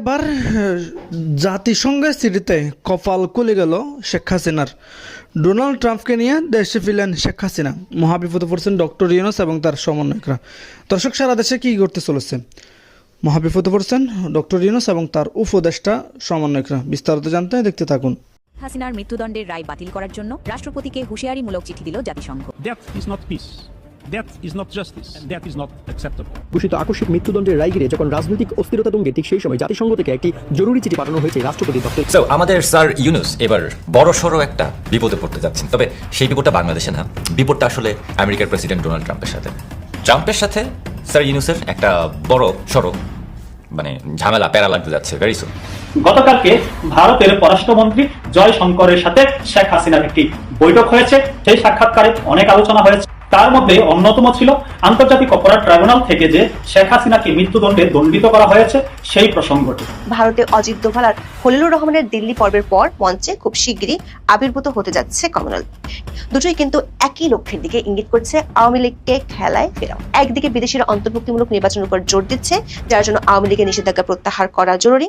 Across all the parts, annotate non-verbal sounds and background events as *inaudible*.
এবার জাতিসংঘের সিটিতে কপাল খুলে গেল শেখ হাসিনার। ডোনাল্ড ট্রাম্পকে নিয়ে দেশে ফিরলেন শেখ হাসিনা। মহাবিপদে পড়ছেন ডক্টর ইউনুস এবং তার সমন্বয়করা। দর্শক সারা দেশে কী করতে চলেছে? মহাবিপদে পড়ছেন ডক্টর ইউনুস এবং তার উপদেষ্টা সমন্বয়করা। বিস্তারিত জানতে দেখতে থাকুন। হাসিনার মৃত্যুদণ্ডের রায় বাতিল করার জন্য রাষ্ট্রপতিকে হুঁশিয়ারিমূলক চিঠি দিল জাতিসংঘ। That is not peace. That is not justice. And that is not acceptable. ঘোষিত আকস্মিক মৃত্যুদণ্ডের রায় ঘিরে যখন রাজনৈতিক অস্থিরতা তুঙ্গে ঠিক সেই সময় জাতিসংঘ থেকে একটি জরুরি চিঠি পাঠানো হয়েছে রাষ্ট্রপতি দপ্তর সো আমাদের স্যার ইউনুস এবার বড় সড়ো একটা বিপদে পড়তে যাচ্ছেন তবে সেই বিপদটা বাংলাদেশে না বিপদটা আসলে আমেরিকার প্রেসিডেন্ট ডোনাল্ড ট্রাম্পের সাথে ট্রাম্পের সাথে স্যার ইউনুসের একটা বড় সড়ো মানে ঝামেলা প্যারা লাগতে যাচ্ছে ভেরি সুন গতকালকে ভারতের পররাষ্ট্রমন্ত্রী জয় শঙ্করের সাথে শেখ হাসিনার একটি বৈঠক হয়েছে সেই সাক্ষাৎকারে অনেক আলোচনা হয়েছে তার মধ্যে অন্যতম ছিল আন্তর্জাতিক অপরাধ ট্রাইব্যুনাল থেকে যে শেখ হাসিনাকে মৃত্যুদণ্ডে দণ্ডিত করা হয়েছে সেই প্রসঙ্গটি। ভারতে অজিত দোভাল আর খলিলুর রহমানের দিল্লি পর্বের পর মঞ্চে খুব শিগগিরই আবির্ভূত হতে যাচ্ছে কমনওয়েলথ। দুটোই কিন্তু একই লক্ষ্যের দিকে ইঙ্গিত করছে আওয়ামী লীগকে খেলায় ফেরাও। একদিকে বিদেশিরা অন্তর্ভুক্তিমূলক নির্বাচনের উপর জোর দিচ্ছে যার জন্য আওয়ামী লীগের নিষেধাজ্ঞা প্রত্যাহার করা জরুরি।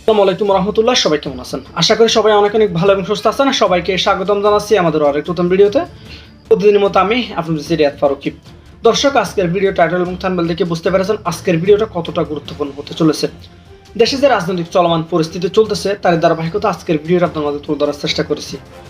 আসসালামু আলাইকুম রহমতুল্লাহ সবাই কেমন আছেন? আশা করি সবাই অনেক অনেক ভালো এবং সুস্থ আছেন। সবাইকে স্বাগতম জানাচ্ছি আমাদের আরেক নতুন ভিডিওতে। প্রতিদিনের মতো আমি আপনাদের সিরিয়াত ফারুকি। দর্শক, আজকের ভিডিও টাইটেল এবং থানবেল দেখে বুঝতে পেরেছেন আজকের ভিডিওটা কতটা গুরুত্বপূর্ণ হতে চলেছে। দেশে যে রাজনৈতিক চলমান পরিস্থিতি চলতেছে তার ধারাবাহিকতা আজকের ভিডিওটা মধ্যে তুলে ধরার চেষ্টা করেছি।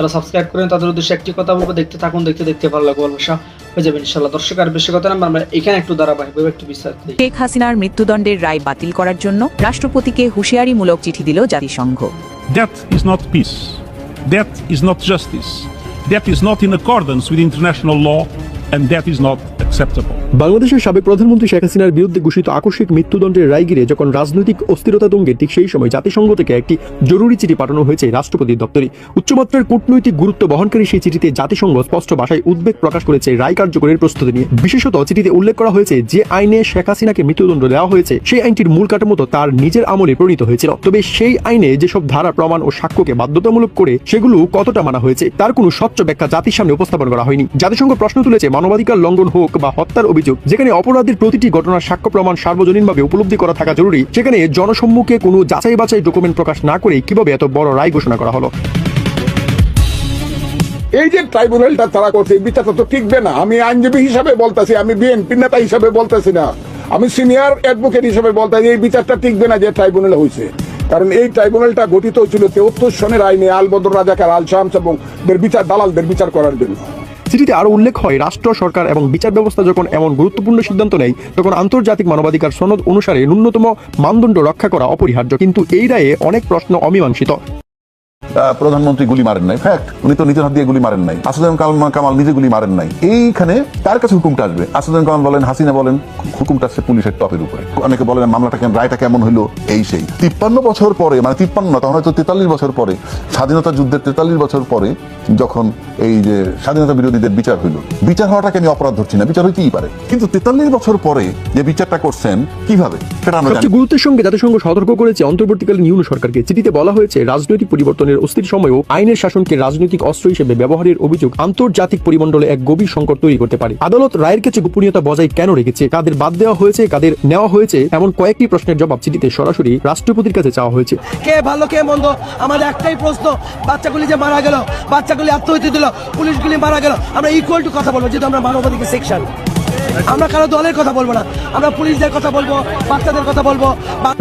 যারা সাবস্ক্রাইব করেন তাদের উদ্দেশ্যে একটি কথা বলব দেখতে থাকুন দেখতে দেখতে ভালো লাগবে ভালোবাসা হয়ে যাবে ইনশাল্লাহ দর্শক আর বেশি কথা না আমরা এখানে একটু ধারাবাহিকভাবে একটু বিস্তারিত। শেখ হাসিনার মৃত্যুদণ্ডের রায় বাতিল করার জন্য রাষ্ট্রপতিকে হুঁশিয়ারিমূলক চিঠি দিল জাতিসংঘ that is not peace. That is not justice. That is not in accordance with international law. And that is not acceptable. বাংলাদেশের সাবেক প্রধানমন্ত্রী শেখ হাসিনার বিরুদ্ধে ঘোষিত আকস্মিক মৃত্যুদণ্ডের রায় ঘিরে যখন রাজনৈতিক অস্থিরতা তুঙ্গে ঠিক সেই সময় জাতিসংঘ থেকে একটি জরুরি চিঠি পাঠানো হয়েছে রাষ্ট্রপতির দপ্তরে। উচ্চমাত্রার কূটনৈতিক গুরুত্ব বহনকারী সেই চিঠিতে জাতিসংঘ স্পষ্ট ভাষায় উদ্বেগ প্রকাশ করেছে রায় কার্যকরের প্রস্তুতি নিয়ে। বিশেষত চিঠিতে উল্লেখ করা হয়েছে যে আইনে শেখ হাসিনাকে মৃত্যুদণ্ড দেওয়া হয়েছে, সেই আইনটির মূল কাঠামো তার নিজের আমলে প্রণীত হয়েছিল। তবে সেই আইনে যেসব ধারা, প্রমাণ ও সাক্ষ্যকে বাধ্যতামূলক করে সেগুলো কতটা মানা হয়েছে, তার কোনো স্বচ্ছ ব্যাখ্যা জাতির সামনে উপস্থাপন করা হয়নি। জাতিসংঘ প্রশ্ন তুলেছে, মানবাধিকার লঙ্ঘন হোক বা হত্যার অভিযোগ যেখানে অপরাধের প্রতিটি ঘটনার সাক্ষ্য প্রমাণ সার্বজনীনভাবে উপলব্ধি করা থাকা জরুরি, সেখানে জনসম্মুখে কোনো যাচাই বাছাই ডকুমেন্ট প্রকাশ না করে কীভাবে এত বড় রায় ঘোষণা করা হলো? এই যে ট্রাইব্যুনালটা তারা করছে বিচারটা তো টিকবে না। আমি আইনজীবী হিসাবে বলতেছি, আমি বিএনপি নেতা হিসাবে বলতেছি না। আমি সিনিয়র অ্যাডভোকেট হিসাবে বলতেছি, এই বিচারটা টিকবে না যে ট্রাইব্যুনাল হয়েছে কারণ এই ট্রাইব্যুনালটা গঠিত হয়েছিল তেহত্তর সনের আইনে আলবদর রাজাকার আল শামস এবং বিচার, দালালদের বিচার করার জন্য। চিঠিতে আরও উল্লেখ হয়, রাষ্ট্র, সরকার এবং বিচার ব্যবস্থা যখন এমন গুরুত্বপূর্ণ সিদ্ধান্ত নেয়, তখন আন্তর্জাতিক মানবাধিকার সনদ অনুসারে ন্যূনতম মানদণ্ড রক্ষা করা অপরিহার্য। কিন্তু এই রায়ে অনেক প্রশ্ন অমীমাংসিত। প্রধানমন্ত্রী গুলি মারেন নাই। ফ্যাক্ট উনি তো নিজের হাত দিয়ে গুলি মারেন নাই। আসাদুল কামাল কামাল নিজে গুলি মারেন নাই। এইখানে কার কাছে হুকুমটা আসবে? আসাদুল কামাল বলেন হাসিনা বলেন হুকুমটা আসছে পুলিশের টপের উপরে। অনেকে বলেন মামলাটা কেমন রায়টা কেমন হলো এই সেই। তিপ্পান্ন বছর পরে মানে তিপ্পান্ন তখন হয়তো তেতাল্লিশ বছর পরে স্বাধীনতা যুদ্ধের তেতাল্লিশ বছর পরে যখন এই যে স্বাধীনতা বিরোধীদের বিচার হইল বিচার হওয়াটাকে আমি অপরাধ ধরছি না বিচার হইতেই পারে। কিন্তু তেতাল্লিশ বছর পরে যে বিচারটা করছেন কীভাবে? সেটা আমরা গুরুত্বের সঙ্গে জাতিসংঘ সতর্ক করেছে অন্তর্বর্তীকালীন ইউনো সরকারকে। চিঠিতে বলা হয়েছে রাজনৈতিক পরিবর্তনের অস্থির সময়েও আইনের শাসনকে রাজনৈতিক অস্ত্র হিসেবে ব্যবহারের অভিযোগ আন্তর্জাতিক পরিমণ্ডলে এক গভীর সংকট তৈরি করতে পারে। আদালত রায়ের কাছে গোপনীয়তা বজায় কেন রেখেছে? কাদের বাদ দেওয়া হয়েছে, কাদের নেওয়া হয়েছে, এমন কয়েকটি প্রশ্নের জবাব চিঠিতে সরাসরি রাষ্ট্রপতির কাছে চাওয়া হয়েছে। কে ভালো, কে মন্দ, আমাদের একটাই প্রশ্ন, বাচ্চাগুলি যে মারা গেল, বাচ্চাগুলি আত্মহত্যা দিল, পুলিশগুলি মারা গেল, আমরা ইকুয়াল টু কথা বলব, যেহেতু আমরা মানবাধিকার সেকশন আমরা কারও দলের কথা বলব না। আমরা পুলিশদের কথা বলব বাচ্চাদের কথা বলব।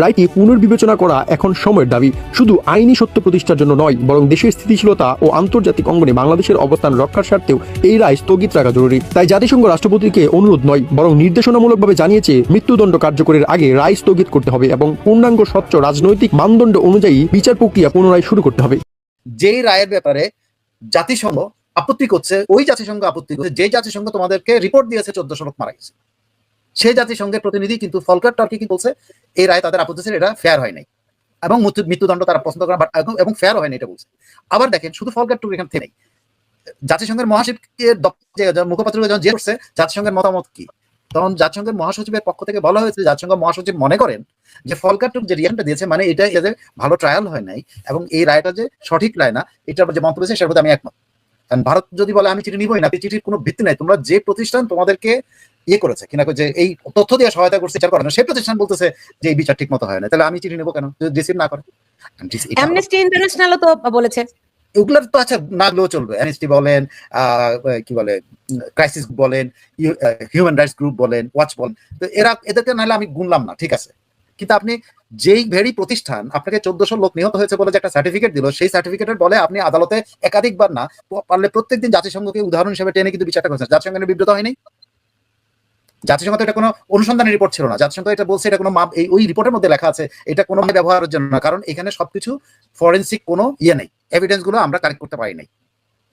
রায়টি পুনর্বিবেচনা করা এখন সময়ের দাবি। শুধু আইনি সত্য প্রতিষ্ঠার জন্য নয় বরং দেশের স্থিতিশীলতা ও আন্তর্জাতিক অঙ্গনে বাংলাদেশের অবস্থান রক্ষার স্বার্থেও এই রায় স্থগিত রাখা জরুরি। তাই জাতিসংঘ রাষ্ট্রপতিকে অনুরোধ নয় বরং নির্দেশনামূলকভাবে জানিয়েছে মৃত্যুদণ্ড কার্যকরের আগে রায় স্থগিত করতে হবে এবং পূর্ণাঙ্গ স্বচ্ছ রাজনৈতিক মানদণ্ড অনুযায়ী বিচার প্রক্রিয়া পুনরায় শুরু করতে হবে। যেই রায়ের ব্যাপারে জাতিসংঘ আপত্তি করছে, ওই জাতিসংঘ আপত্তি করছে যে জাতিসংঘ তোমাদেরকে রিপোর্ট দিয়েছে চোদ্দশো লোক মারা গেছে। সেই জাতিসংঘের প্রতিনিধি কিন্তু ফলকার টার্কি কি বলছে, এই রায় তাদের আপত্তি ছিল, এটা ফেয়ার হয় নাই। এবং মৃত্যুদণ্ড তারা পছন্দ করে বাট এবং ফেয়ার হয় না এটা বলছে। আবার দেখেন, শুধু ফলকার টুর এখান থেকে নেই জাতিসংঘের যে- যে মুখপাত্র যখন জিজ্ঞেস করছে, জাতিসংঘের মতামত কি? তখন জাতিসংঘের মহাসচিবের পক্ষ থেকে বলা হয়েছে, জাতিসংঘ মহাসচিব মনে করেন যে ফলকার টুক যে রিয়াকশনটা দিয়েছে মানে এটা এদের ভালো ট্রায়াল হয় নাই, এবং এই রায়টা যে সঠিক রায় না, এটার যে মন্তব্য সেটার প্রতি আমি একমত। ভারত যদি বলে আমি চিঠি নিবই না চিঠির কোনো ভিত্তি নাই। তোমরা যে প্রতিষ্ঠান তোমাদেরকে ইয়ে করেছে কিনা যে এই তথ্য দিয়ে সহায়তা করছে বিচার করে না সেই প্রতিষ্ঠান বলতেছে যে এই বিচার ঠিক মতো হয় না। তাহলে আমি চিঠি নেব কেন? যদি না করে। অ্যামনেস্টি ইন্টারন্যাশনালও তো বলেছে। তো আচ্ছা না গেলেও চলবে। অ্যানিস্টি বলেন আহ, কি বলে ক্রাইসিস বলেন হিউম্যান রাইটস গ্রুপ বলেন ওয়াচ বলেন। তো এরা এদেরকে নাহলে আমি গুনলাম না ঠিক আছে? কিন্তু আপনি যেই ভেরি প্রতিষ্ঠান আপনাকে চোদ্দশো লোক নিহত হয়েছে বলে যে একটা সার্টিফিকেট দিল, সেই সার্টিফিকেটের বলে আপনি আদালতে একাধিকবার না পারলে প্রত্যেকদিন জাতিসংঘকে উদাহরণ হিসেবে টেনে কিন্তু বিচারটা করেছেন। জাতিসংঘের বিব্রত হয়নি? জাতিসংঘ তো এটা কোনো অনুসন্ধানী রিপোর্ট ছিল না। জাতিসংঘ এটা বলছে এটা কোনো মাপ এই ওই রিপোর্টের মধ্যে লেখা আছে, এটা কোনো ব্যবহারের জন্য না, কারণ এখানে সবকিছু ফরেন্সিক কোনো ইয়ে নেই। এভিডেন্সগুলো আমরা কালেক্ট করতে পারি নাই।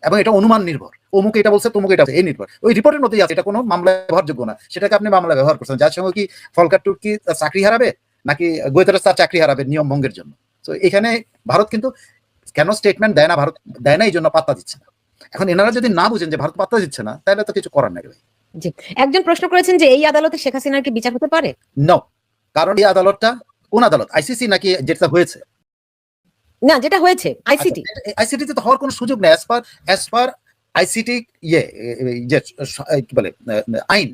এবং এটা অনুমান নির্ভর। অমুক এটা বলছে, তমুক এটা এই নির্ভর। ওই রিপোর্টের মধ্যেই আছে, এটা কোনো মামলা ব্যবহারযোগ্য না। সেটাকে আপনি মামলা ব্যবহার করছেন। যার সঙ্গে কি ফলকাটুর কি চাকরি হারাবে? নাকি গোয়েতারা তার চাকরি হারাবে নিয়ম ভঙ্গের জন্য? তো এখানে ভারত কিন্তু কেন স্টেটমেন্ট দেয় না ভারত দেয় না এই জন্য পাত্তা দিচ্ছে না। এখন এনারা যদি না বুঝেন যে ভারত পাত্তা দিচ্ছে না তাহলে তো কিছু করার নেই ভাই। জি। একজন প্রশ্ন করেছেন যে এই আদালতে শেখ হাসিনার কি বিচার হতে পারে? নো কারণ এই আদালতটা কোন আদালত? আইসিসি নাকি যেটা হয়েছে? না যেটা হয়েছে আইসিটি আইসিটি তে তো হওয়ার কোনো সুযোগ নেই as per as per ICT ইয়ে যে কি বলে আইন।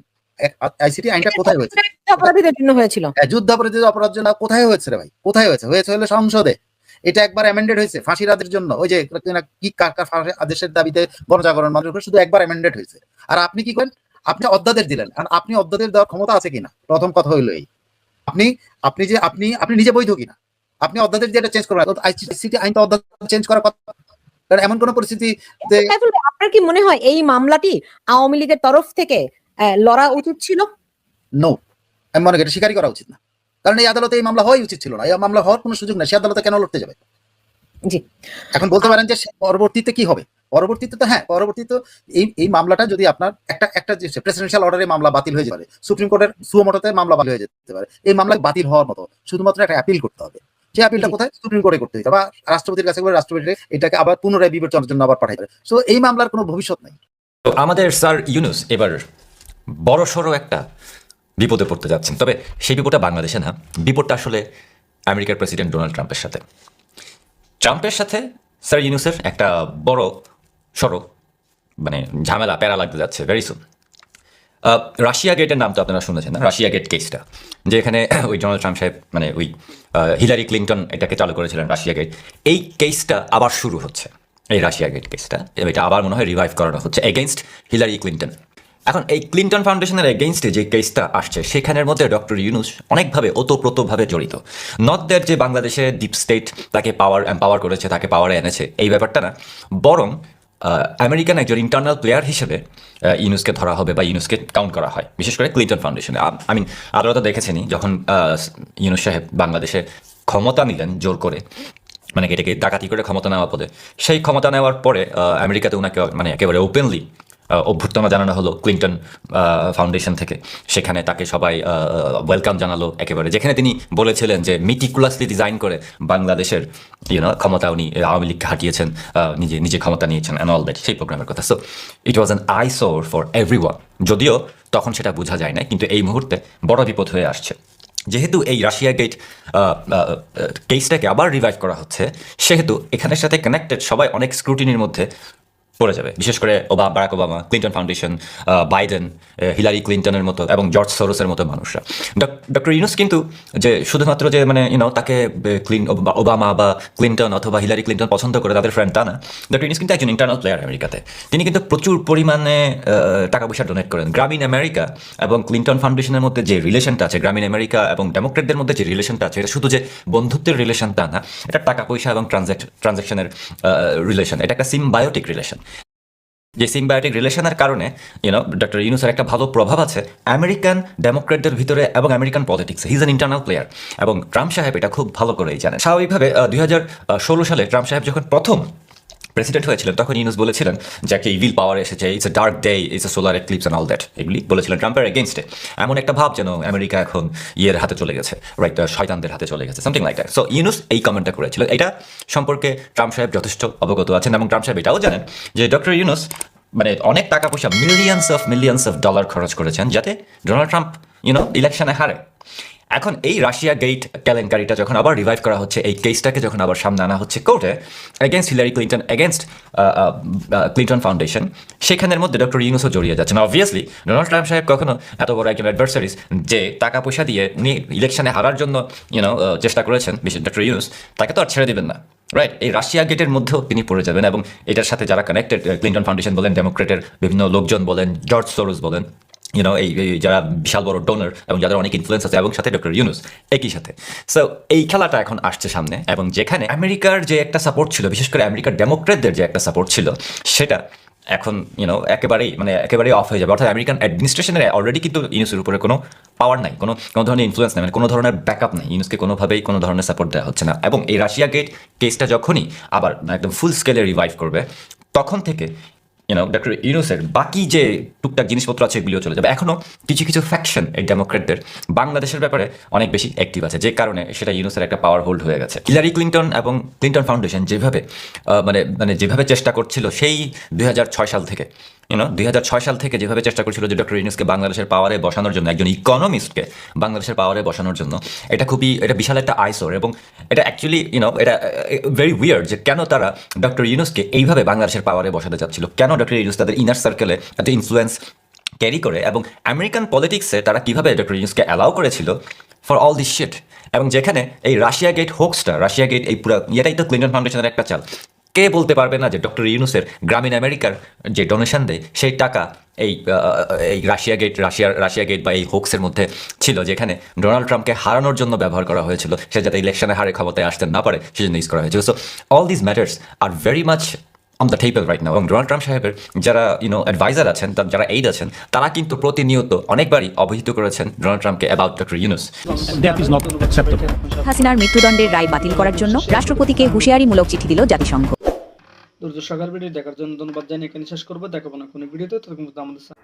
আইসিটি আইনটা কোথায় হয়েছে? অপরাধীদের জন্য হয়েছিল। হ্যাঁ, যুদ্ধ অপরাধী অপরাধ জন্য কোথায় হয়েছে রে ভাই? কোথায় হয়েছে? হয়েছে হলো সংসদে। এটা একবার অ্যামেন্ডেড হয়েছে ফাঁসির আদের জন্য। ওই যে কি কার কার আদেশের দাবিতে গণজাগরণ উপর শুধু একবার অ্যামেন্ডেড হয়েছে। আর আপনি কি করেন? আপনি অধ্যাদেশ দিলেন। কারণ আপনি অধ্যাদেশ দেওয়ার ক্ষমতা আছে কিনা? প্রথম কথা হইল এই। আপনি আপনি যে আপনি আপনি নিজে বৈধ কিনা? আপনি অধ্যাদেশ দিয়ে এটা চেঞ্জ করবেন। আইসিটি আইন তো অধ্যাদেশ চেঞ্জ করার কথা। কারণ এমন কোন ভাই, আপনার কি মনে হয় এই মামলাটি আওয়ামী লীগের তরফ থেকে লড়া উচিত ছিল? নো আমি মনে করি এটা স্বীকারই করা উচিত না। কারণ এই আদালতে এই মামলা হওয়াই উচিত ছিল না। এই মামলা হওয়ার কোনো সুযোগ নেই। সে আদালতে কেন লড়তে যাবে? জি। এখন বলতে পারেন যে পরবর্তীতে কি হবে? পরবর্তীতে তো হ্যাঁ পরবর্তীতে এই এই মামলাটা যদি আপনার একটা একটা যে প্রেসিডেন্সিয়াল অর্ডারে মামলা বাতিল হয়ে যেতে পারে সুপ্রিম কোর্টের সুমোটোতে মামলা বাতিল হয়ে যেতে পারে এই মামলা বাতিল হওয়ার মতো শুধুমাত্র একটা অ্যাপিল করতে হবে। সেই অ্যাপিলটা কোথায়? সুপ্রিম কোর্টে করতে হবে। বা রাষ্ট্রপতির কাছে করে রাষ্ট্রপতি এটাকে আবার পুনরায় বিবেচনার জন্য আবার পাঠাই সো এই মামলার কোনো ভবিষ্যৎ নেই। তো আমাদের স্যার ইউনুস এবার বড় সড়ো একটা বিপদে পড়তে যাচ্ছেন। তবে সেই বিপদটা বাংলাদেশে না বিপদটা আসলে আমেরিকার প্রেসিডেন্ট ডোনাল্ড ট্রাম্পের সাথে। ট্রাম্পের সাথে স্যার ইউনুসের একটা বড় সড়ো মানে ঝামেলা প্যারা লাগতে যাচ্ছে ভেরি সুন রাশিয়া গেটের নাম তো আপনারা শুনেছেন না? রাশিয়া গেট কেসটা যে এখানে *clears throat* ওই ডোনাল্ড ট্রাম্প সাহেব মানে ওই হিলারি ক্লিন্টন এটাকে চালু করেছিলেন রাশিয়া গেট এই কেসটা আবার শুরু হচ্ছে এই রাশিয়া গেট কেসটা এটা আবার মনে হয় রিভাইভ করানো হচ্ছে এগেনস্ট হিলারি ক্লিন্টন। এখন এই ক্লিন্টন ফাউন্ডেশনের এগেনস্টে যে কেসটা আসছে, সেখানের মধ্যে ডক্টর ইউনুস অনেকভাবে ওতপ্রোতভাবে জড়িত। দ্যাট যে বাংলাদেশে ডিপ স্টেট তাকে পাওয়ার এম্পাওয়ার করেছে, তাকে পাওয়ারে এনেছে, এই ব্যাপারটা না। বরং আমেরিকান একজন ইন্টারনাল প্লেয়ার হিসেবে ইউনুসকে ধরা হবে বা ইউনুসকে কাউন্ট করা হয়, বিশেষ করে ক্লিন্টন ফাউন্ডেশনে আই মিন আদালত দেখেছেনি যখন ইউনুস সাহেব বাংলাদেশে ক্ষমতা নিলেন জোর করে মানে এটাকে ডাকাতি করে ক্ষমতা নেওয়া পদে, সেই ক্ষমতা নেওয়ার পরে আমেরিকাতে ওনাকে মানে একেবারে ওপেনলি অভ্যর্থনা জানানো হলো ক্লিন্টন ফাউন্ডেশন থেকে। সেখানে তাকে সবাই ওয়েলকাম জানালো একেবারে। যেখানে তিনি বলেছিলেন যে মিটিকুলাসলি ডিজাইন করে বাংলাদেশের ইউনো ক্ষমতা উনি আওয়ামী লীগকে হাঁটিয়েছেন নিজে নিজে ক্ষমতা নিয়েছেন অ্যান্ড অল দ্যাট সেই প্রোগ্রামের কথা। So it was an I Soar for every যদিও তখন সেটা বোঝা যায় না কিন্তু এই মুহূর্তে বড় বিপদ হয়ে আসছে। যেহেতু এই রাশিয়া গেট কেসটাকে আবার রিভাইভ করা হচ্ছে, সেহেতু এখানের সাথে কানেক্টেড সবাই অনেক স্ক্রুটিনির মধ্যে পড়ে যাবে। বিশেষ করে ওবা, Barack Obama Clinton foundation Biden Hillary ক্লিন্টনের মতো এবং জর্জ সরোসের মতো মানুষরা। ডক্টর ইউনুস কিন্তু যে শুধুমাত্র যে মানে ইউনো তাকে ক্লিন ওবামা বা ক্লিন্টন অথবা হিলারি ক্লিন্টন পছন্দ করে তাদের ফ্রেন্ড তা না। ডক্টর ইউনুস কিন্তু একজন ইন্টারনাল প্লেয়ার আমেরিকাতে। তিনি কিন্তু প্রচুর পরিমাণে টাকা পয়সা ডোনেট করেন। গ্রামীণ আমেরিকা এবং ক্লিন্টন ফাউন্ডেশনের মধ্যে যে রিলেশনটা আছে, গ্রামীণ আমেরিকা এবং ডেমোক্রেটদের মধ্যে যে রিলেশনটা আছে, এটা শুধু যে বন্ধুত্বের রিলেশন তা না, এটা টাকা পয়সা এবং ট্রানজ্যাকশনের রিলেশন এটা একটা সিমবায়োটিক রিলেশন যে সিম্বায়োটিক রিলেশনের কারণে ইউনো ডক্টর ইউনুসের একটা ভালো প্রভাব আছে, আমেরিকান ডেমোক্রেটদের ভিতরে এবং আমেরিকান পলিটিক্সে। হিজ অ্যান ইন্টারনাল প্লেয়ার এবং ট্রাম্প সাহেব এটা খুব ভালো করেই জানেন। স্বাভাবিকভাবে দুই হাজার ষোলো সালে ট্রাম্প সাহেব যখন প্রথম প্রেসিডেন্ট হয়েছিলেন, তখন ইউনুস বলেছিলেন যে একটা ইভিল পাওয়ার এসেছে it's a dark day it's a solar eclipse and all that এগুলি বলেছিলেন ট্রাম্পের এগেনস্টে এমন একটা ভাব যেন আমেরিকা এখন ইয়ের হাতে চলে গেছে রাইট শয়তানদের হাতে চলে গেছে something like that so Yunus এই কমেন্টটা করেছিল এটা সম্পর্কে ট্রাম্প সাহেব যথেষ্ট অবগত আছেন এবং ট্রাম্প সাহেব এটাও জানেন যে ডক্টর ইউনুস মানে অনেক টাকা পয়সা millions of millions of dollar খরচ করেছেন যাতে ডোনাল্ড ট্রাম্প ইউনো ইলেকশনে হারে। এখন এই রাশিয়া গেট কেলেঙ্কারিটা যখন আবার রিভাইভ করা হচ্ছে, এই কেসটাকে যখন আবার সামনে আনা হচ্ছে কোর্টে against Hillary Clinton against Clinton foundation সেখানের মধ্যে ডক্টর ইউনুসও জড়িয়ে যাচ্ছেন। অবভিয়াসলি ডোনাল্ড ট্রাম্প সাহেব কখনো এত বড় একজন অ্যাডভার্সারিজ যে টাকা পয়সা দিয়ে ইলেকশনে হারার জন্য ইউনো চেষ্টা করেছেন, বিশেষ ডক্টর ইউনুস তাকে তো আর ছেড়ে দিবেন না। রাইট এই রাশিয়া গেটের মধ্যেও তিনি পড়ে যাবেন এবং এটার সাথে যারা কানেক্টেড ক্লিন্টন ফাউন্ডেশন বলেন ডেমোক্রেটের বিভিন্ন লোকজন বলেন জর্জ সোরোস বলেন ইউনো এই যারা বিশাল বড় ডোনার এবং যাদের অনেক ইনফ্লুয়েন্স আছে, এবং সাথে ডক্টর ইউনুস একই সাথে। সো এই খেলাটা এখন আসছে সামনে, এবং যেখানে আমেরিকার যে একটা সাপোর্ট ছিল, বিশেষ করে আমেরিকার ডেমোক্রেটদের যে একটা সাপোর্ট ছিল, সেটা এখন ইউনো একেবারেই মানে একেবারেই অফ হয়ে যাবে। অর্থাৎ আমেরিকান অ্যাডমিনিস্ট্রেশনের অলরেডি কিন্তু ইউনুসের উপরে কোনো পাওয়ার নাই, কোনো কোনো ধরনের ইনফ্লুয়েন্স নেই মানে কোনো ধরনের ব্যাকআপ নেই। ইউনুসকে কোনোভাবেই কোনো ধরনের সাপোর্ট দেওয়া হচ্ছে না। এবং এই রাশিয়া গেট কেসটা যখনই আবার একদম ফুল স্কেলে রিভাইভ করবে, তখন থেকে ইউনো ডক্টর ইউনুসের বাকি যে টুকটাক জিনিসপত্র আছে এগুলিও চলে যাবে। এখনও কিছু কিছু ফ্যাকশন এই ডেমোক্রেটদের বাংলাদেশের ব্যাপারে অনেক বেশি অ্যাক্টিভ আছে, যে কারণে সেটা ইউনুসের একটা পাওয়ার হোল্ড হয়ে গেছে। হিলারি ক্লিন্টন এবং ক্লিন্টন ফাউন্ডেশন যেভাবে মানে মানে যেভাবে চেষ্টা করছিল সেই দুই সাল থেকে ইউনো দুই সাল থেকে যেভাবে চেষ্টা করছিল যে ডক্টর ইউনুসকে বাংলাদেশের পাওয়ারে বসানোর জন্য, একজন ইকোনমিস্টকে বাংলাদেশের পাওয়ারে বসানোর জন্য, এটা খুবই, এটা বিশাল একটা আইসোর এবং এটা অ্যাকচুয়ালি ইউনো এটা ভেরি উইয়ার্ড যে কেন তারা ডক্টর ইউনুসকে এইভাবে বাংলাদেশের পাওয়ারে বসাতে চাচ্ছিল, কেন ডক্টর ইউনুস তাদের ইনার সার্কেলে এত ইনফ্লুয়েন্স ক্যারি করে এবং আমেরিকান পলিটিক্সে তারা কীভাবে ডক্টর ইউনুসকে অ্যালাউ করেছিল ফর অল দিস শিট এবং যেখানে এই রাশিয়া গেট হোক্সটা রাশিয়া গেট এই পুরো এটাই তো ক্লিন্টন ফাউন্ডেশনের একটা চাল। কে বলতে পারবে না যে ডক্টর ইউনুসের গ্রামীণ আমেরিকার যে ডোনেশন দেয়, সেই টাকা এই এই রাশিয়া গেট রাশিয়ার রাশিয়া গেট বা এই হোক্সের মধ্যে ছিল, যেখানে ডোনাল্ড ট্রাম্পকে হারানোর জন্য ব্যবহার করা হয়েছিল। সে যাতে ইলেকশনে হারে ক্ষমতায় আসতে না পারে, সেজন্য ইউজ করা হয়েছিল। So all this matters R very much on the table right now এবং ডোনাল্ড ট্রাম্প সাহেবের যারা ইউনো অ্যাডভাইজার আছেন যারা এইড আছেন তারা কিন্তু প্রতিনিয়ত অনেকবারই অবহিত করেছেন ডোনাল্ড ট্রাম্পকে about doctor Yunus That is not acceptable. হাসিনার মৃত্যুদণ্ডের রায় বাতিল করার জন্য রাষ্ট্রপতিকে হুঁশিয়ারিমূলক চিঠি দিল জাতিসংঘ। দুর্য সকাল ভিডিও দেখার জন্য ধন্যবাদ জানিয়ে এখানে শেষ করব। দেখাবো না কোনো ভিডিওতে তখন আমাদের সাথে